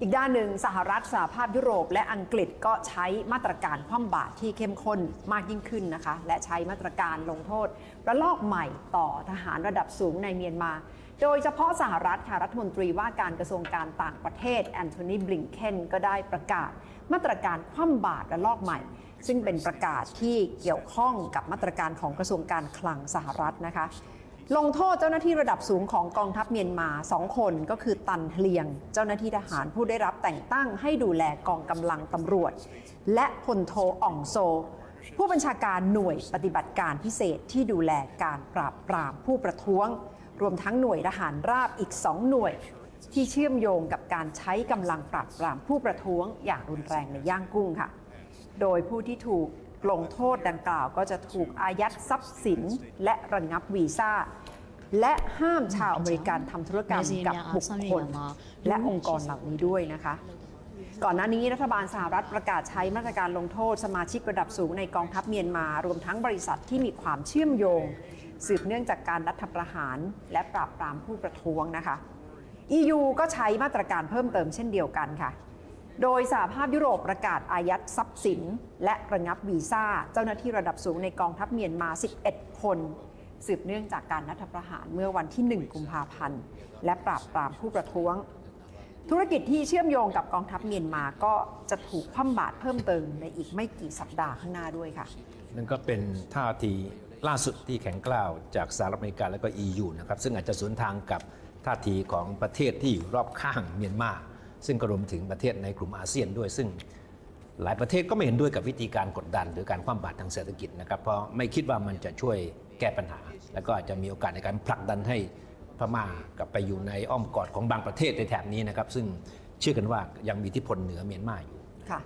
อีกด้านหนึ่งสหรัฐสหภาพยุโรป และอังกฤษก็ใช้มาตรการคว่ำบาตรที่เข้มข้นมากยิ่งขึ้นนะคะ และใช้มาตรการลงโทษ ระลอกใหม่ต่อทหารระดับสูงในเมียนมา โดยเฉพาะสหรัฐค่ะรัฐมนตรีว่าการกระทรวงการต่างประเทศแอนโทนีบลิงเคนก็ได้ประกาศ มาตรการคว่ำบาตรระลอกใหม่ ซึ่งเป็นประกาศที่เกี่ยวข้องกับมาตรการของกระทรวงการคลังสหรัฐนะคะ ลงโทษเจ้าหน้าที่ระดับสูงของกองทัพเมียนมาสองคนก็คือตันเลียง เจ้าหน้าที่ทหารผู้ได้รับแต่งตั้งให้ดูแลกองกำลังตำรวจ และพลโทอ่องโซ ผู้บัญชาการหน่วยปฏิบัติการพิเศษที่ดูแลการปราบปรามผู้ประท้วง รวมทั้งหน่วยทหารราบอีกสองหน่วย ที่เชื่อมโยงกับการใช้กำลังปราบปรามผู้ประท้วงอย่างรุนแรงในย่างกุ้งค่ะ โดยผู้ที่ถูก ลงโทษดังกล่าวก็จะถูกอายัดทรัพย์สินและระงับวีซ่า และห้ามชาวอเมริกันทำธุรกรรมกับบุคคลและองค์กรเหล่านี้ด้วยนะคะ ก่อนหน้านี้รัฐบาลสหรัฐประกาศใช้มาตรการลงโทษสมาชิกระดับสูงในกองทัพเมียนมารวมทั้งบริษัทที่มีความเชื่อมโยง สืบเนื่องจากการรัฐประหารและปราบปรามผู้ประท้วงนะคะ EU ก็ใช้มาตรการเพิ่มเติมเช่นเดียวกันค่ะ โดยสหภาพยุโรปประกาศอายัดทรัพย์สิน และระงับวีซ่า เจ้าหน้าที่ระดับสูงในกองทัพเมียนมา 11 คน สืบเนื่องจากการรัฐประหารเมื่อวันที่ 1 กุมภาพันธ์ และปราบปรามผู้ประท้วง ธุรกิจที่เชื่อมโยงกับกองทัพเมียนมาก็จะถูกคว่ำบาตรเพิ่มเติมในอีกไม่กี่สัปดาห์ข้างหน้าด้วยค่ะนั่นก็เป็นท่าทีล่าสุดที่แข็งกล้าวจากสหรัฐอเมริกาและก็ EU นะครับซึ่งอาจจะสวนทางกับท่าทีของประเทศที่อยู่รอบข้างเมียนมา ซึ่งก็รวมถึงประเทศในกลุ่มอาเซียนด้วย ซึ่งหลายประเทศก็ไม่เห็นด้วยกับวิธีการกดดัน หรือการคว่ำบาตรทางเศรษฐกิจนะครับ เพราะไม่คิดว่ามันจะช่วยแก้ปัญหา แล้วก็อาจจะมีโอกาสในการผลักดันให้พม่ากลับไปอยู่ในอ้อมกอดของบางประเทศในแถบนี้นะครับ ซึ่งเชื่อกันว่ายังมีอิทธิพลเหนือเมียนมาอยู่